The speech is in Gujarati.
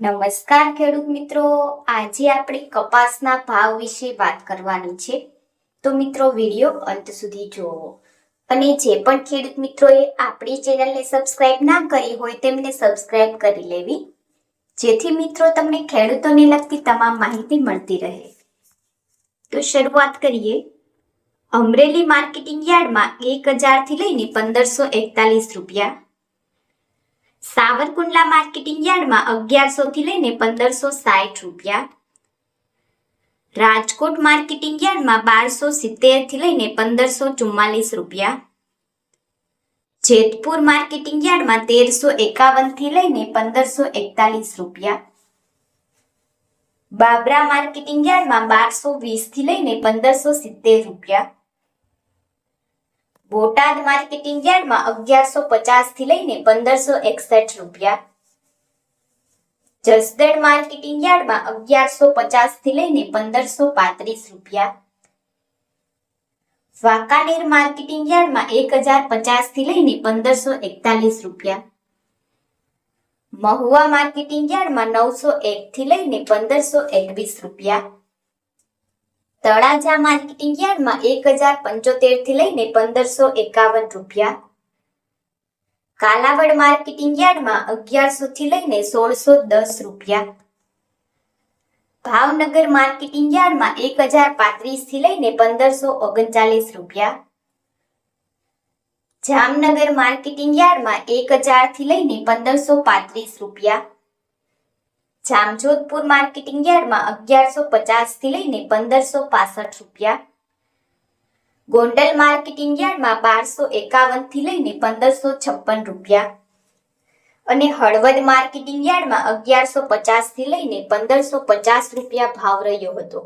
નમસ્કાર ખેડૂત મિત્રો. આજે આપણે કપાસના ભાવ વિશે વાત કરવાની છે. તો મિત્રો, વીડિયો અંત સુધી જોવો. અને જે પણ ખેડૂત મિત્રોએ આપણી ચેનલને સબસ્ક્રાઇબ ના કરી હોય તેમને સબસ્ક્રાઇબ કરી લેવી. જેથી મિત્રો, તમને ખેડૂતોને લગતી તમામ માહિતી મળતી રહે. તો શરૂઆત કરીએ. અમરેલી માર્કેટિંગ યાર્ડમાં એક હજારથી લઈને પંદરસો એકતાલીસ રૂપિયા સાવરકુંડલા માર્કેટિંગ યાર્ડમાં અગિયારસો થી લઈને પંદરસો સાઠ રૂપિયા. રાજકોટ માર્કેટિંગ યાર્ડમાં બારસો સિત્તેરથી લઈને પંદરસો ચુમ્માલીસ રૂપિયા. જેતપુર માર્કેટિંગ યાર્ડમાં તેરસો એકાવનથી લઈને પંદરસો એકતાલીસ રૂપિયા. બાબરા માર્કેટિંગ યાર્ડમાં બારસો વીસથી લઈને પંદરસો સિત્તેર રૂપિયા. બોટાદ માર્કેટિંગ યાર્ડમાં અગિયારસો પચાસથી લઈને પંદરસો એકસઠ રૂપિયા. જસદણ માર્કેટિંગ યાર્ડમાં અગિયારસો પચાસથી લઈને પંદરસો પાંત્રીસ રૂપિયા. વાંકાનેર માર્કેટિંગ યાર્ડમાં એક હજાર પચાસથી લઈને પંદરસો એકતાલીસ રૂપિયા. મહુવા માર્કેટિંગ યાર્ડમાં નવસો એક થી લઈને પંદરસો એકવીસ રૂપિયા. તળાજા માર્કેટિંગ યાર્ડમાં એક હજાર પંચોતેરથી લઈને પંદરસો એકાવન રૂપિયા. કાલાવડ માર્કેટિંગ યાર્ડમાં અગિયારસો થી લઈને સોળસો દસ રૂપિયા. ભાવનગર માર્કેટિંગ યાર્ડમાં એક હજાર પાંત્રીસથી લઈને પંદરસો ઓગણચાલીસ રૂપિયા. જામનગર માર્કેટિંગ યાર્ડમાં એક હજારથી લઈને પંદરસો પાંત્રીસ રૂપિયા. જામજોધપુર માર્કેટિંગ યાર્ડમાં અગિયારસો પચાસથી લઈને પંદરસો પાસઠ રૂપિયા. ગોંડલ માર્કેટિંગ યાર્ડમાં બારસો એકાવનથી લઈને પંદરસો છપ્પન રૂપિયા. અને હળવદ માર્કેટિંગ યાર્ડમાં અગિયારસો પચાસથી લઈને પંદરસો પચાસ રૂપિયા ભાવ રહ્યો હતો.